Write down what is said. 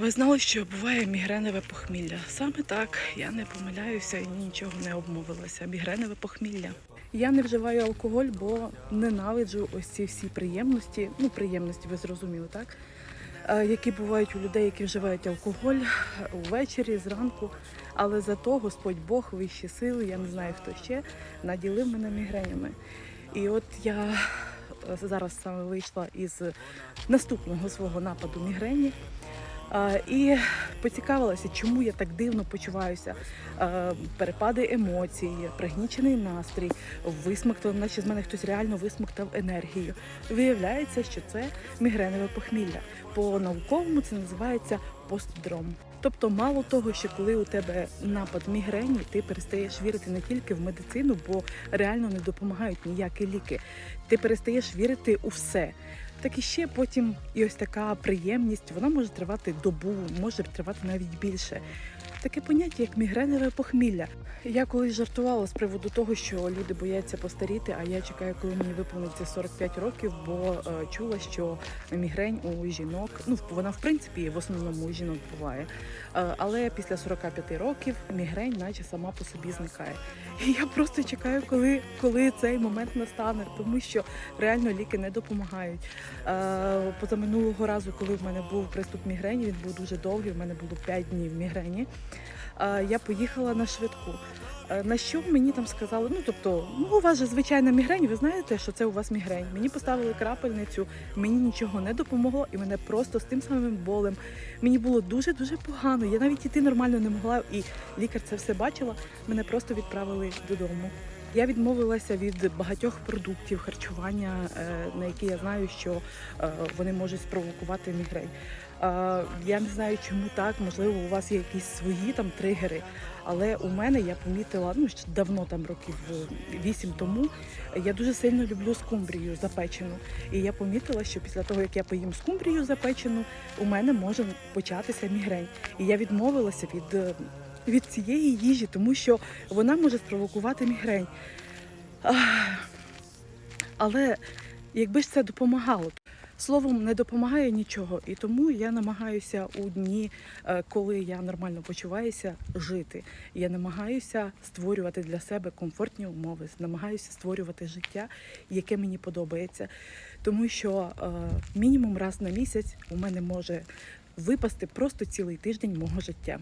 Ви знали, що буває мігреневе похмілля? Саме так, я не помиляюся і нічого не обмовилася. Мігреневе похмілля. Я не вживаю алкоголь, бо ненавиджу ось ці всі приємності. Ну, приємності, ви зрозуміли, так? Які бувають у людей, які вживають алкоголь увечері, зранку. Але зато Господь Бог, вищі сили, я не знаю хто ще, наділив мене мігренями. І от я е, зараз саме вийшла із наступного свого нападу мігрені. І поцікавилася, чому я так дивно почуваюся. Перепади емоцій, пригнічений настрій, висмоктав, наче з мене хтось реально висмоктав енергію. Виявляється, що це мігреневе похмілля. По науковому це називається постдром. Тобто, мало того, що коли у тебе напад мігрені, ти перестаєш вірити не тільки в медицину, бо реально не допомагають ніякі ліки. Ти перестаєш вірити у все. Так і ще потім і ось така приємність, вона може тривати добу, може тривати навіть більше. Таке поняття, як мігреневе похмілля. Я колись жартувала з приводу того, що люди бояться постаріти, а я чекаю, коли мені виповниться 45 років, бо е, чула, що мігрень у жінок, ну вона в принципі в основному у жінок буває. Е, але після 45 років мігрень, наче сама по собі зникає. І я просто чекаю, коли, коли цей момент настане, тому що реально ліки не допомагають. Е, Позаминулого разу, коли в мене був приступ мігрені, він був дуже довгий, в мене було 5 днів мігрені. Я поїхала на швидку. Е, На що мені там сказали? Ну тобто, ну у вас же звичайна мігрень, ви знаєте, що це у вас мігрень. Мені поставили крапельницю, мені нічого не допомогло, і мене просто з тим самим болем. Мені було дуже дуже погано. Я навіть іти нормально не могла, і лікар це все бачила. Мене просто відправили додому. Я відмовилася від багатьох продуктів харчування, е, на які я знаю, що е, вони можуть спровокувати мігрень. Е, Я не знаю, чому так. Можливо, у вас є якісь свої там тригери. Але у мене я помітила ну ще давно, там років вісім тому. Я дуже сильно люблю скумбрію запечену. І я помітила, що після того, як я поїм скумбрію запечену, у мене може початися мігрень. І я відмовилася від, е, від цієї їжі, тому що вона може спровокувати мігрень. Але якби ж це допомагало. Словом, не допомагає нічого, і тому я намагаюся у дні, е, коли я нормально почуваюся, жити. Я намагаюся створювати для себе комфортні умови, намагаюся створювати життя, яке мені подобається. Тому що е, мінімум раз на місяць у мене може випасти просто цілий тиждень мого життя.